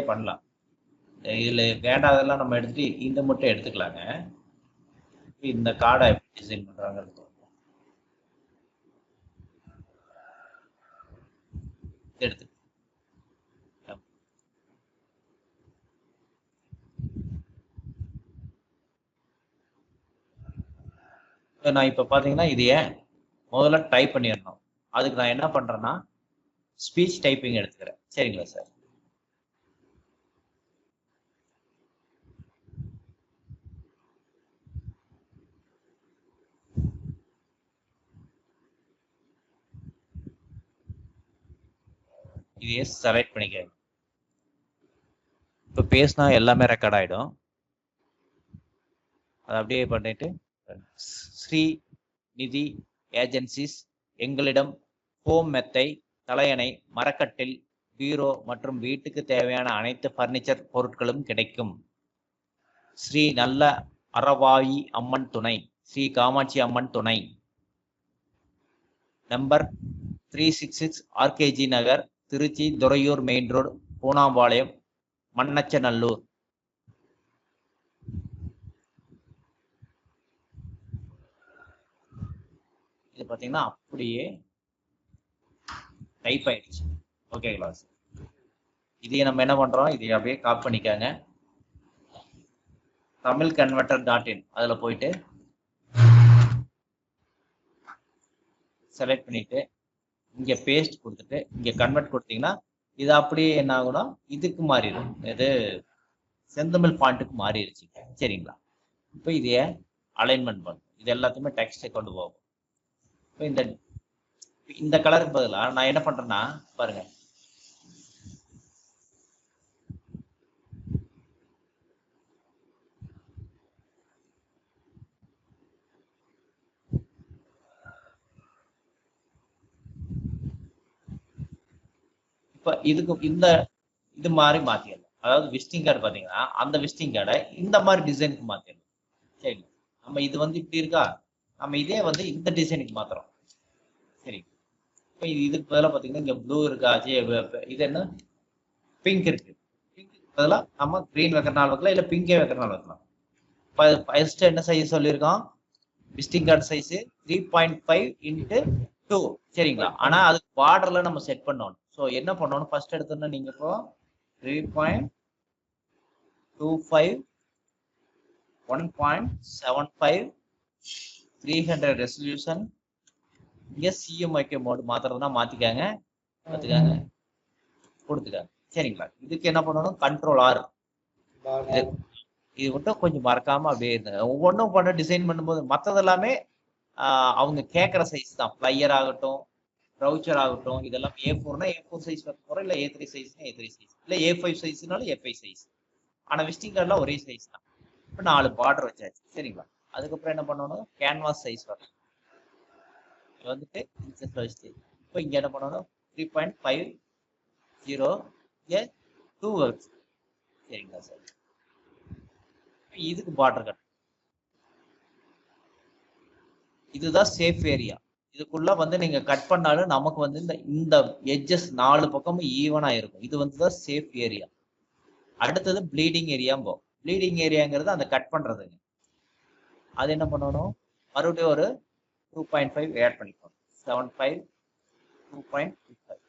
இதே பண்ணலாம். இதில் வேண்டாதெல்லாம் நம்ம எடுத்துட்டு இந்த மட்டும் எடுத்துக்கலாங்க. இந்த கார்டை எப்படி டிசைன் பண்றாங்கிறது எடுத்து. நான் இப்போ பார்த்தீங்கன்னா இதையே முதல்ல டைப் பண்ணிடணும். அதுக்கு நான் என்ன பண்றேன்னா ஸ்பீச் டைப்பிங் எடுத்துக்கிறேன். சரிங்களா சார் இதையே செலக்ட் பண்ணிக்கிறேன் இப்போ பேசினா எல்லாமே ரெக்கார்ட் ஆகிடும் அதை அப்படியே பண்ணிட்டு ஸ்ரீ நிதி ஏஜென்சிஸ் எங்களிடம் ஹோம் மெத்தை தலையணை மரக்கட்டில் பீரோ மற்றும் வீட்டுக்கு தேவையான அனைத்து ஃபர்னிச்சர் பொருட்களும் கிடைக்கும். ஸ்ரீ நல்ல அறவாயி அம்மன் துணை ஸ்ரீ காமாட்சி அம்மன் துணை. Number three six six RKG Nagar Tiruchi Thuraiyur main road Poonampalayam Mannachanallur. இது பார்த்தீங்கன்னா அப்படியே டைப் ஆயிடுச்சு. ஓகேங்களா இதையே நம்ம என்ன பண்றோம்? இதை அப்படியே காப்பி பண்ணிக்காங்க. தமிழ் கன்வெர்டர் டாட் இன் அதில் போயிட்டு செலக்ட் பண்ணிட்டு இங்க பேஸ்ட் கொடுத்துட்டு இங்க கன்வெர்ட் கொடுத்தீங்கன்னா இது அப்படியே என்ன ஆகுனா இதுக்கு மாறிடும். இது செந்தமிழ் பாயிண்ட்டுக்கு மாறிடுச்சு சரிங்களா? இப்போ இதைய அலைன்மெண்ட் பண்ணும் இது எல்லாத்தையுமே டெக்ஸ்டை கொண்டு போகும் இப்போ இந்த இந்த கலருக்கு பதிலாக நான் என்ன பண்றேன்னா பாருங்க. இப்ப இதுக்கு இந்த இது மாதிரி மாற்றிடலாம் அதாவது விசிட்டிங் கார்டு பாத்தீங்கன்னா அந்த விசிட்டிங் கார்டை இந்த மாதிரி டிசைனுக்கு மாத்திடலாம் சரி நம்ம இது வந்து இப்படி இருக்கா? நம்ம இதே வந்து இந்த டிசைனுக்கு மாற்றுறோம் சரி. இப்ப இது இதுக்கு பதிலாக பாத்தீங்கன்னா இங்க ப்ளூ இருக்கா ஜே இது என்ன? பிங்க் இருக்கு. பிங்க் பதிலாக நம்ம கிரீன் வைக்கிறனால வைக்கலாம் இல்ல பிங்கே வைக்கிறனால வைக்கலாம். ஃபர்ஸ்ட் என்ன சைஸ் சொல்லியிருக்கோம்? Visiting card size three point five into two சரிங்களா? ஆனா அதுக்கு பார்டர்ல நம்ம செட் பண்ணணும். ஸோ என்ன பண்ணணும்? ஃபர்ஸ்ட் எடுத்தோன்னா நீங்க இப்போ three point two five one point seven five three hundred resolution இங்க சிஎம்ஐகே மோடு மாத்துறதுனா மாத்திக்காங்க. மாத்திக்காங்க. கொடுத்துக்காங்க சரிங்களா? இதுக்கு என்ன பண்ணணும்? கண்ட்ரோல் ஆர் இது மட்டும் கொஞ்சம் மறக்காம அப்படியே இருந்தது ஒவ்வொன்றும் பண்ண டிசைன் பண்ணும்போது மற்றது எல்லாமே அவங்க கேட்குற சைஸ் தான். ஃப்ளையர் ஆகட்டும் ப்ரௌச்சர் ஆகட்டும் இதெல்லாம் ஏ ஃபோர்னா ஏ ஃபோர் சைஸ் வைக்க போகிறோம் இல்லை ஏ த்ரீ சைஸ்னா ஏ த்ரீ சைஸ் இல்லை ஏ ஃபைவ் சைஸ்னாலும் ஏ ஃபைவ் சைஸ் ஆனால் விசிட்டிங் கார்டெலாம் ஒரே சைஸ் தான். இப்போ நாலு பார்டர் வச்சாச்சு சரிங்களா? அதுக்கப்புறம் என்ன பண்ணணும் கேன்வாஸ் சைஸ் வரணும். இது வந்துட்டு இன்செஸ்ட் வச்சுட்டு இப்போ இங்கே என்ன பண்ணணும் three point five zero A two works சரிங்களா சார்? இதுக்கு பார்டர் கட் இதுதான் சேஃப் ஏரியா இதுக்குள்ள வந்து நீங்க கட் பண்ணாலும் நமக்கு வந்து இந்த இந்த எட்ஜஸ் நாலு பக்கமும் ஈவனா இருக்கும். இது வந்து தான் சேஃப் ஏரியா அடுத்தது ப்ளீடிங் ஏரியாம்போ ப்ளீடிங் ஏரியாங்கிறது அந்த கட் பண்றதுங்க. அது என்ன பண்ணணும்? மறுபடியும் ஒரு டூ பாயிண்ட் ஃபைவ் ஆட் பண்ணிக்கணும். Seven five two point two five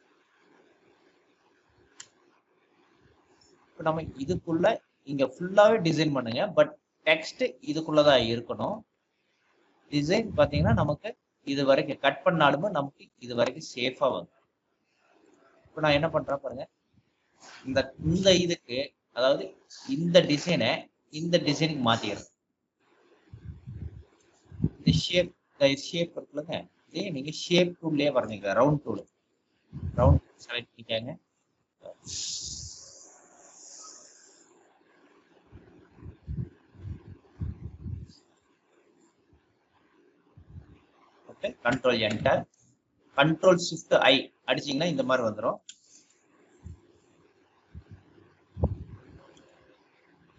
இப்போ நம்ம இதுக்குள்ள இங்க ஃபுல்லாவே டிசைன் பண்ணுங்க. பட் டெக்ஸ்ட் இதுக்குள்ளதான் இருக்கணும். டிசைன் பார்த்தீங்கன்னா நமக்கு இது வரைக்கும் கட் பண்ணாலுமே நமக்கு இது வரைக்கும் சேஃபா வரும். இப்போ நான் என்ன பண்றேன் பாருங்க. இந்த இந்த இதுக்கு அதாவது இந்த டிசைனை இந்த டிசைனுக்கு மாத்திடுறேன். இந்த ஷேப் இந்த ஷேப் இருக்குல்லங்க. இதே நீங்க ஷேப் டூல்லே வரணுங்க ரவுண்ட் டூல் ரவுண்ட் செலக்ட் பண்ணிக்கங்க. Okay control enter control shift I அடிச்சீங்கன்னா இந்த மாதிரி வந்துடும்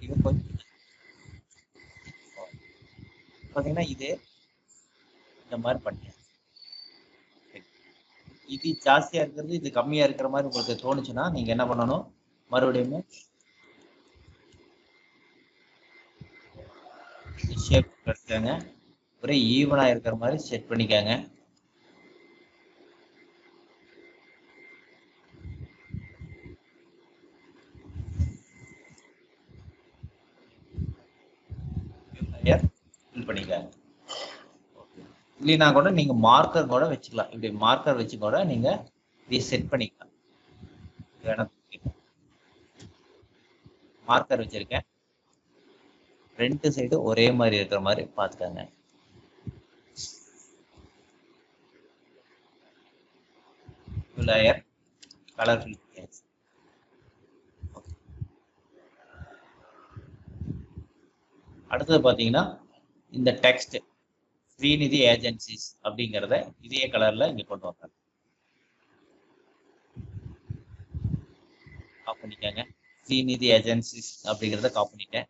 இது கொஞ்சம் பாத்தீங்கன்னா இது இந்த மாதிரி பண்ணேன் இது ஜாஸ்தியா இருக்கிறது இது கம்மியா இருக்கிற மாதிரி உங்களுக்கு தோணுச்சுன்னா நீங்க என்ன பண்ணணும்? மறுபடியும் ஷேப் எடுத்துக்கோங்க. ஒரே ஈவனா இருக்கிற மாதிரி செட் பண்ணிக்கோங்க. ஃபில் பண்ணிக்கோங்க. இல்லைன்னா கூட நீங்க மார்க்கர் கூட வச்சுக்கலாம். இப்படி மார்க்கர் வச்சு கூட நீங்க இதை செட் பண்ணிக்கலாம். மார்க்கர் வச்சிருக்கேன். ரெண்டு சைடு ஒரே மாதிரி இருக்கிற மாதிரி பார்த்துக்கோங்க. லேயர் கலர் ஃபில் அடுத்தது பார்த்தீங்கன்னா இந்த டெக்ஸ்ட் ஸ்ரீநிதி ஏஜென்சிஸ் அப்படிங்கிறத இதே கலர்ல இங்க கொண்டு வந்தாங்க. காப் பண்ணிக்கோங்க. ஸ்ரீநிதி ஏஜென்சிஸ் அப்படிங்கிறத காப் பண்ணிட்டேன்.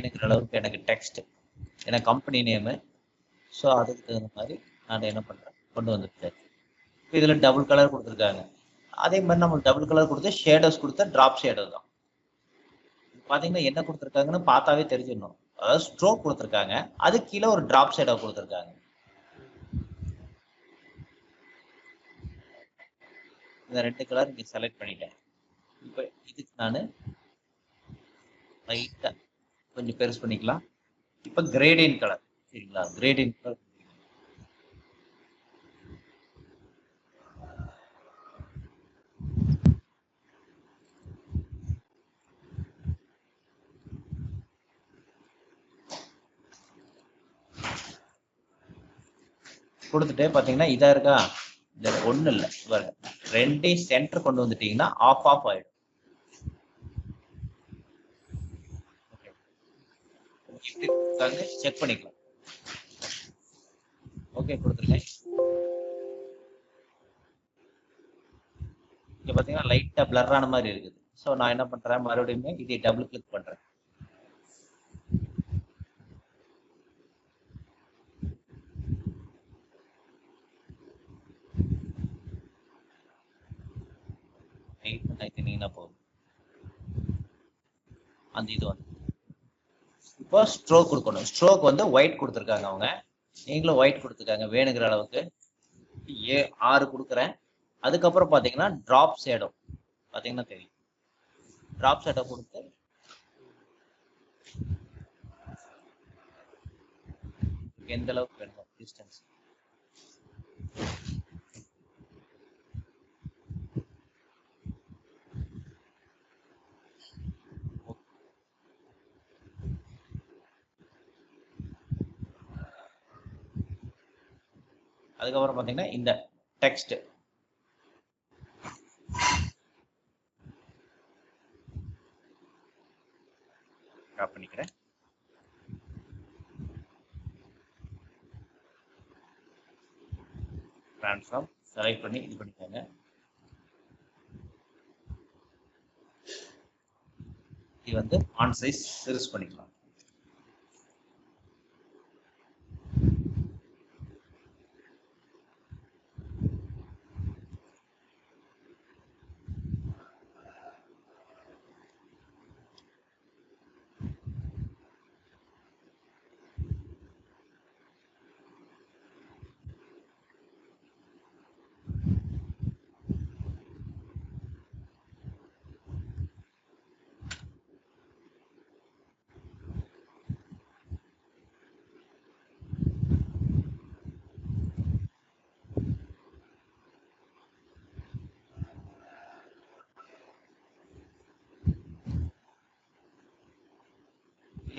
வேணுங்கிற அளவுக்கு எனக்கு டெக்ஸ்ட் எனக்கு கம்பெனி நேமு ஸோ அதுக்கு தகுந்த மாதிரி நான் என்ன பண்ணுறேன் கொண்டு வந்துட்டேன். இப்போ இதில் டபுள் கலர் கொடுத்துருக்காங்க. அதே மாதிரி நம்ம டபுள் கலர் கொடுத்து ஷேடோஸ் கொடுத்தா ட்ராப் ஷேடோ தான். பார்த்தீங்கன்னா என்ன கொடுத்துருக்காங்கன்னு பார்த்தாவே தெரிஞ்சிடணும். அதாவது ஸ்ட்ரோக் கொடுத்துருக்காங்க. அது கீழே ஒரு ட்ராப் ஷேடோ கொடுத்துருக்காங்க. இந்த ரெண்டு கலர் இங்கே செலக்ட் பண்ணிட்டேன். இப்போ இதுக்கு நான் லைட்டாக கொஞ்சம் பெருசு பண்ணிக்கலாம். இப்போ கிரேடியன் கலர் சரிங்களா? கிரேடியன் கலர் கொடுத்துட்டு பார்த்தீங்கன்னா இதாக இருக்கா? இந்த ஒன்றும் இல்லை ரெண்டையும் சென்டர் கொண்டு வந்துட்டீங்கன்னா ஆஃப் ஆஃப் ஆயிடும். இப்படி செக் பண்ணிக்கலாம். ஓகே கொடுத்துருக்கேன். இங்க பாத்தீங்கன்னா லைட்டா பிளர் ஆன மாதிரி இருக்குது. ஸோ நான் என்ன பண்றேன்? மறுபடியும் இதை டபுள் கிளிக் பண்றேன். பண்ணிட்டீங்கன்னா போதும் அந்த இது வந்து இப்போ ஸ்ட்ரோக் கொடுக்கணும். ஸ்ட்ரோக் வந்து ஒயிட் கொடுத்துருக்காங்க அவங்க. நீங்களும் ஒயிட் கொடுத்துருக்காங்க வேணுங்கிற அளவுக்கு. ஏ ஆறு கொடுக்குறேன். அதுக்கப்புறம் பார்த்தீங்கன்னா ட்ராப் ஷேடோ பார்த்தீங்கன்னா தெரியும். ட்ராப் ஷேடோ கொடுத்து எந்த அளவுக்கு வேணும் டிஸ்டன்ஸ் அதுக்கப்புறம் பார்த்தீங்கன்னா இந்த டெக்ஸ்ட் ட்ராப் பண்ணிக்கிறேன். ட்ரான்ஸ்ஃபார்ம் செலக்ட் பண்ணி இது பண்ணிக்கோங்க. இது வந்து ஆன் சைஸ் சிறுசு பண்ணிக்கலாம்.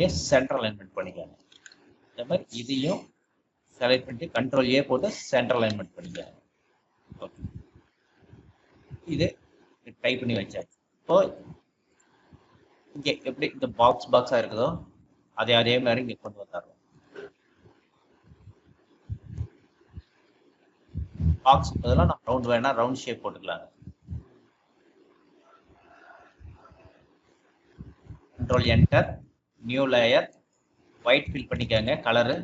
இதே சென்ட்ரல் அலைன்மெண்ட் பண்ணிக்கோங்க. இந்த மாதிரி இதையும் செலக்ட் பண்ணிட்டு கண்ட்ரோல் ஏ போட்டு சென்ட்ரல் அலைன்மெண்ட் பண்ணிக்கோங்க. ஓகே இது டைப் பண்ணி வச்சாச்சு. இப்போ இங்கே எப்படி இந்த பாக்ஸ் பாக்ஸாக இருக்குதோ அதே அதே மாதிரி இங்கே கொண்டு வந்துடுறோம். பாக்ஸ் பதிலாக நம்ம ரவுண்ட் வேணா ரவுண்ட் ஷேப் போட்டுக்கலாங்க. Control enter new layer white fill பண்ணிக்கோங்க கலரு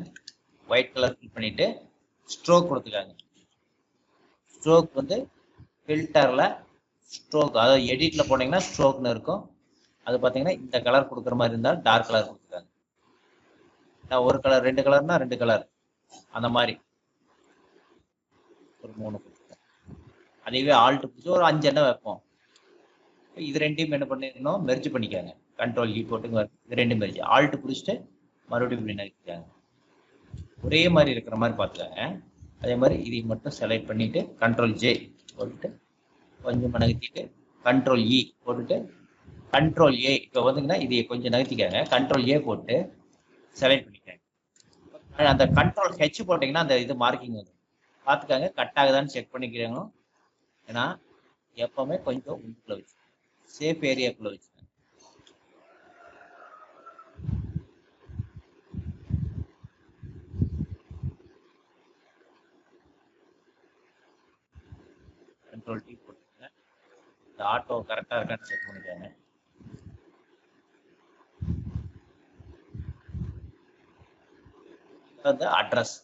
ஒயிட் கலர் ஃபில் பண்ணிவிட்டு ஸ்ட்ரோக் கொடுத்துக்காங்க. ஸ்ட்ரோக் வந்து ஃபில்டரில் ஸ்ட்ரோக் அதாவது எடிட்டில் போனீங்கன்னா ஸ்ட்ரோக்னு இருக்கும். அது பார்த்தீங்கன்னா இந்த கலர் கொடுக்குற மாதிரி இருந்தால் டார்க் கலர் கொடுத்துருக்காங்க நான் ஒரு கலர் ரெண்டு கலர்னா ரெண்டு கலர் அந்த மாதிரி. ஒரு மூணு கொடுத்துருக்கேன். அதுவே ஆல்ட்டு பிடிச்சி ஒரு அஞ்சு எண்ணெய் வைப்போம். இது ரெண்டையும் என்ன பண்ணிக்கணும் மெர்ஜ் பண்ணிக்காங்க. கண்ட்ரோல் இ போட்டுங்க இது ரெண்டும் மெர்ஜ் ஆல்ட்டு பிடிச்சிட்டு மறுபடியும் இப்படி நறுக்கிக்காங்க ஒரே மாதிரி இருக்கிற மாதிரி பார்த்துக்காங்க. அதே மாதிரி இதை மட்டும் செலக்ட் பண்ணிட்டு கண்ட்ரோல் ஜே போட்டுட்டு e கொஞ்சம் நகர்த்திட்டு கண்ட்ரோல் இ போட்டுட்டு கண்ட்ரோல் ஏ இப்போ வந்துங்கன்னா இதை கொஞ்சம் நகர்த்திக்காங்க. கண்ட்ரோல் ஏ போட்டு செலக்ட் பண்ணிக்காங்க. அந்த கண்ட்ரோல் ஹெச் போட்டிங்கன்னா அந்த இது மார்க்கிங் வரும். பார்த்துக்காங்க. கட் ஆகுதான்னு செக் பண்ணிக்கிறாங்க ஏன்னா எப்பவுமே கொஞ்சம் உள்ளுக்குள்ள வச்சு. சேஃப் ஏரியாக்குள்ள வச்சு. கண்ட்ரோல் டி போட்டுருங்க இந்த ஆட்டோ கரெக்டாக இருக்கான்னு செக் பண்ணிக்கோங்க. வந்து அட்ரஸ்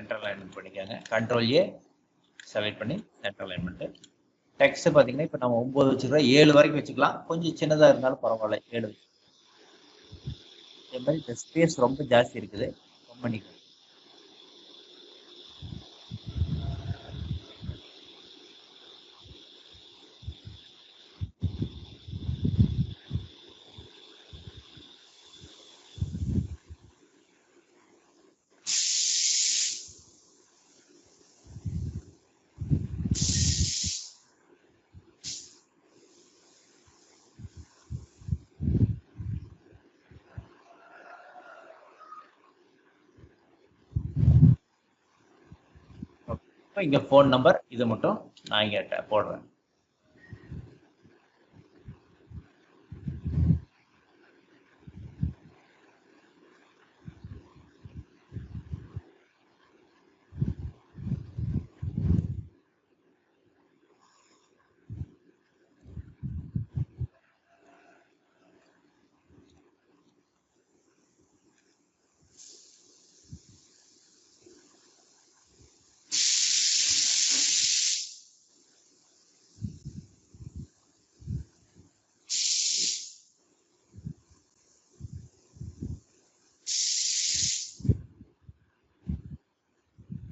சென்ட்ரல் அலைன்மெண்ட் பண்ணிக்கோங்க. கண்ட்ரோல் ஏ செலக்ட் பண்ணி சென்ட்ரல் அலைன்மெண்ட்டு டெக்ஸ்ட் பார்த்தீங்கன்னா இப்போ நம்ம ஒம்பது வச்சுக்கிறோம் ஏழு வரைக்கும் வச்சுக்கலாம். கொஞ்சம் சின்னதாக இருந்தாலும் பரவாயில்ல. ஏழு வச்சு. மாதிரி இந்த ஸ்பேஸ் ரொம்ப ஜாஸ்தி இருக்குது. ரொம்ப பண்ணிக்கோங்க இங்கே ஃபோன் நம்பர் இது மட்டும் நான் இங்கே போடுறேன்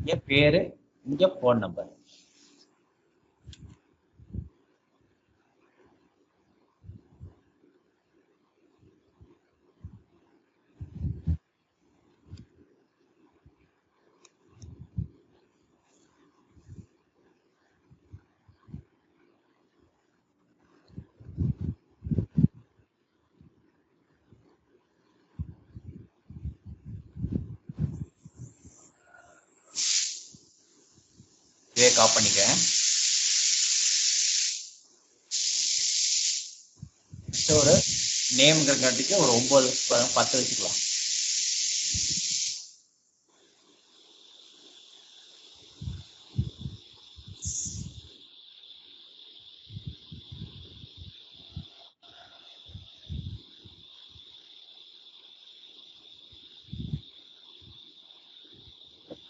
இங்கே பேர் இங்கே ஃபோன் நம்பர் இதே காப் பண்ணிக்க Next நேம்ங்கிறங்காட்டிக்கு ஒரு ஒன்பது பத்து வச்சுக்கலாம்.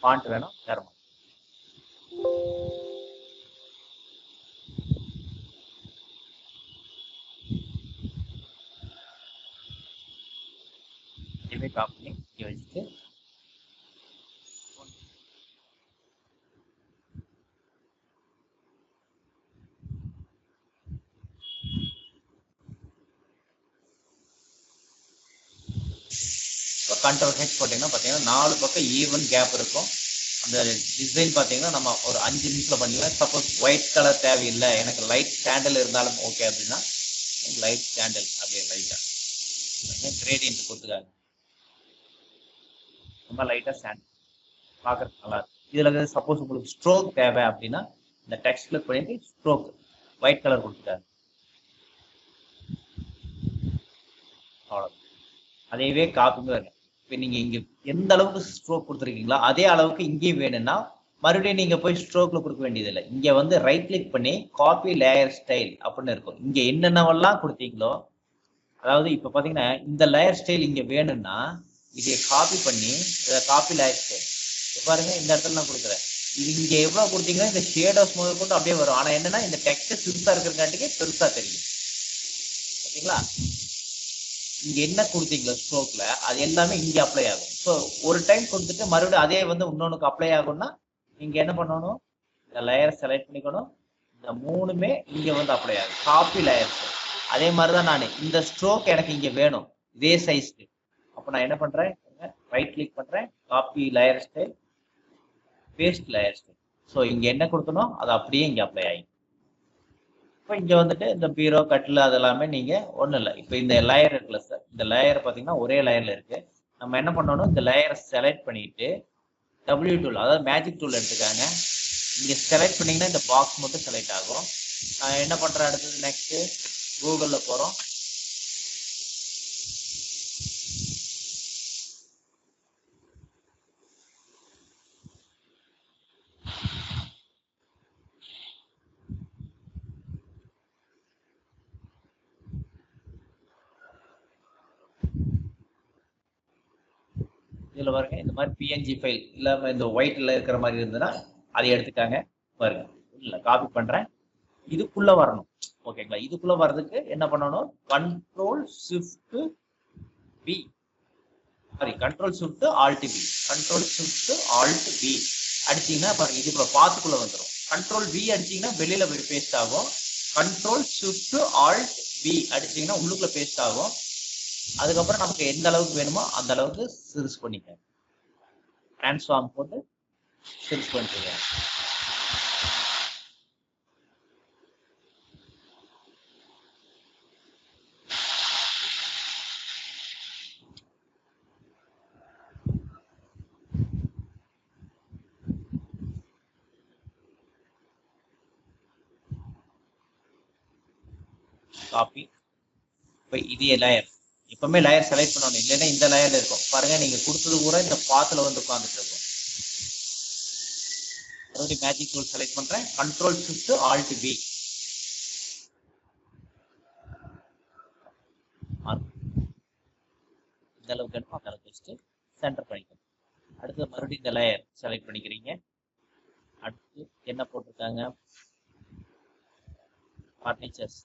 ஃபாண்ட் வேணும் வேற properly use இப்போ கண்ட்ரோல் ஹெச் போட்டிங்கன்னா பார்த்தீங்கன்னா நாலு பக்கம் ஈவன் கேப் இருக்கும். அந்த டிசைன் பார்த்தீங்கன்னா நம்ம ஒரு அஞ்சு நிமிஷத்தில் பண்ணிக்கலாம். சப்போஸ் ஒயிட் கலர் தேவையில்லை. எனக்கு லைட் கேண்டில் இருந்தாலும் ஓகே அப்படின்னா லைட் கேண்டில் அப்படியே லைட்டாக கிரேடியன்ட் கொடுத்துக்காங்க ரொம்ப லைட்டாக ஸ்டாண்ட் பார்க்கறதுக்கு நல்லா இருக்கும். இதில் சப்போஸ் உங்களுக்கு ஸ்ட்ரோக் தேவை அப்படின்னா இந்த டெக்ஸ்ட் பண்ணிட்டு ஸ்ட்ரோக் ஒயிட் கலர் கொடுத்துட்டாரு. அவ்வளோ அதையவே காப்பிங்க இப்போ நீங்கள் இங்கே எந்த அளவுக்கு ஸ்ட்ரோக் கொடுத்துருக்கீங்களோ அதே அளவுக்கு இங்கேயும் வேணும்னா மறுபடியும் நீங்கள் போய் ஸ்ட்ரோக்கில் கொடுக்க வேண்டியதில்லை. இங்கே வந்து ரைட் கிளிக் பண்ணி காப்பி லேயர் ஸ்டைல் அப்படின்னு இருக்கும். இங்கே என்னென்னவெல்லாம் கொடுத்தீங்களோ அதாவது இப்போ பார்த்தீங்கன்னா இந்த லேயர் ஸ்டைல் இங்கே வேணும்னா இதை காப்பி பண்ணி இதை காப்பி ஆயிடுச்சு. பாருங்க இந்த இடத்துல நான் கொடுக்குறேன். இது இங்கே எவ்வளோ கொடுத்தீங்கன்னா இந்த ஷேடோஸ் முதல் கொண்டு அப்படியே வரும். ஆனால் என்னன்னா இந்த டெக்ஸ்ட் சிறுசா இருக்கிறங்காட்டிக்கே பெருசாக தெரியும். ஓகேங்களா இங்கே என்ன கொடுத்தீங்களோ ஸ்ட்ரோக்கில் அது எல்லாமே இங்கே அப்ளை ஆகும். ஸோ ஒரு டைம் கொடுத்துட்டு மறுபடியும் அதே வந்து இன்னொன்றுக்கு அப்ளை ஆகும்னா நீங்கள் என்ன பண்ணணும்? இந்த லேயர் செலக்ட் பண்ணிக்கணும். இந்த மூணுமே இங்கே வந்து அப்ளை ஆகும். காப்பி லேயர்ஸ் அதே மாதிரி தான் நான். இந்த ஸ்ட்ரோக் எனக்கு இங்கே வேணும். இதே சைஸ்க்கு அப்போ நான் என்ன பண்ணுறேன் ரைட் கிளிக் பண்ணுறேன் copy layer style paste layer style so இங்கே என்ன கொடுக்கணும்? அது அப்படியே இங்கே அப்ளை ஆகி. இப்போ இங்கே வந்துட்டு இந்த பீரோ கட்டில் அதெல்லாமே நீங்கள் ஒன்றும் இல்லை. இப்போ இந்த லேயர் இருக்குல்ல சார் இந்த லேயர் பார்த்தீங்கன்னா ஒரே லேயரில் இருக்குது நம்ம என்ன பண்ணணும்? இந்த லேயரை செலக்ட் பண்ணிட்டு டபிள்யூ டூல் அதாவது மேஜிக் டூல் எடுத்துக்காங்க. நீங்கள் செலக்ட் பண்ணிங்கன்னா இந்த பாக்ஸ் மட்டும் செலக்ட் ஆகும். நான் என்ன பண்ணுறேன் அடுத்தது? நெக்ஸ்ட்டு கூகுளில் போகிறோம் இதில் பாருங்க இந்த மாதிரி பிஎன்ஜி ஃபைல் இல்லாமல் இந்த ஒயிட்டில் இருக்கிற மாதிரி இருந்ததுன்னா அதை எடுத்துக்காங்க. பாருங்க இல்லை காப்பி பண்ணுறேன் இதுக்குள்ளே வரணும். ஓகேங்களா இதுக்குள்ளே வர்றதுக்கு என்ன பண்ணணும்? Control shift P sorry control shift alt P control shift alt P அடிச்சிங்கன்னா பாருங்க இதுக்குள்ள பாத்துக்குள்ள வந்துடும் கண்ட்ரோல் பி அடிச்சிங்கன்னா வெளியில போய் பேஸ்ட் ஆகும். கண்ட்ரோல் ஷிஃப்ட் ஆல்ட் பி அடிச்சிங்கன்னா உள்ளுக்குள்ள பேஸ்ட் ஆகும். அதுக்கப்புறம் நமக்கு எந்த அளவுக்கு வேணுமோ அந்த அளவுக்கு சிறுசு பண்ணிக்க டிரான்ஸ்ஃபார்ம் போட்டு சிறுசு பண்ணிக்கோங்க காப்பி இப்போ இது லேயர் எப்பவுமே லயர் செலக்ட் பண்ணணும். இல்லைன்னா இந்த லயர்ல இருக்கும். பாருங்க நீங்க கொடுத்தது கூட இந்த பாத்துல வந்து உட்காந்துட்டு இருக்கும். மறுபடியும் மேஜிக் டூல் செலக்ட் பண்றேன். கண்ட்ரோல் ஷிஃப்ட் ஆல்ட் பி இந்த அளவுக்கு வேணுமோ அந்த அளவுக்கு வச்சுட்டு சென்டர் பண்ணிக்கணும். அடுத்து மறுபடியும் இந்த லயர் செலக்ட் பண்ணிக்கிறீங்க. அடுத்து என்ன போட்டிருக்காங்க? ஃபர்னிச்சர்ஸ்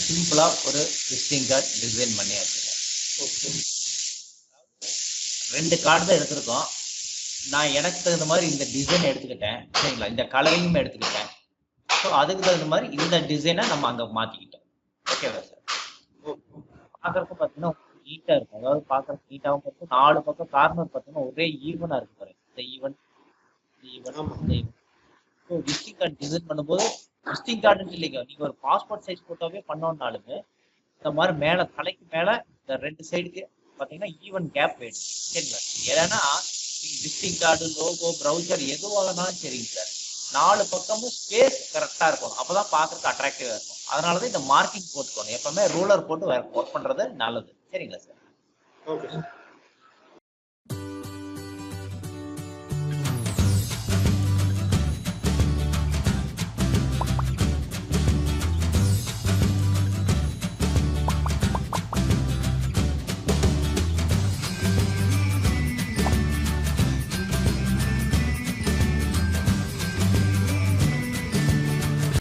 சிம்பிளா ஒரு விசிட்டிங் கார்டு டிசைன் பண்ணியாச்சு ஓகே. ரெண்டு கார்டு தான் எடுத்திருக்கோம். நான் எனக்கு தகுந்த மாதிரி இந்த டிசைன் எடுத்துக்கிட்டேன். சரிங்களா? இந்த கலரையும் எடுத்துக்கிட்டேன். ஸோ அதுக்கு தகுந்த மாதிரி இந்த டிசைனை நம்ம அங்க மாத்திக்கிட்டோம். ஓகேவா சார் ஓகே. பார்க்கறதுக்கு பார்த்தீங்கன்னா நீட்டா இருக்கும். அதாவது பார்க்கறதுக்கு நீட்டாகவும் இருக்கும். நாலு பக்கம் கார்னர் பார்த்தீங்கன்னா ஒரே ஈவனா இருக்கு பாருங்க. இந்த ஈவன் இந்த ஈவன் ஆமா. இந்த even so visiting card design பண்ணும்போது விசிட்டிங் கார்டுன்னு இல்லைங்க. நீங்க ஒரு பாஸ்போர்ட் சைஸ் போட்டோவே பண்ணோம்னாலுமே இந்த மாதிரி மேல தலைக்கு மேல இந்த ரெண்டு சைடுக்கு பாத்தீங்கன்னா ஈவன் கேப் வேணும். சரிங்களா? ஏன்னா விசிட்டிங் கார்டு லோகோ ப்ரௌசர் எதுவாகனாலும் சரிங்க சார். நாலு பக்கமும் ஸ்பேஸ் கரெக்டா இருக்கும் அப்பதான் பார்க்கறதுக்கு அட்ராக்டிவா இருக்கும். அதனாலதான் இந்த மார்க்கிங் போட்டுக்கணும். எப்பவுமே ரூலர் போட்டு ஒர்க் பண்றது நல்லது. சரிங்களா சார்? ஓகே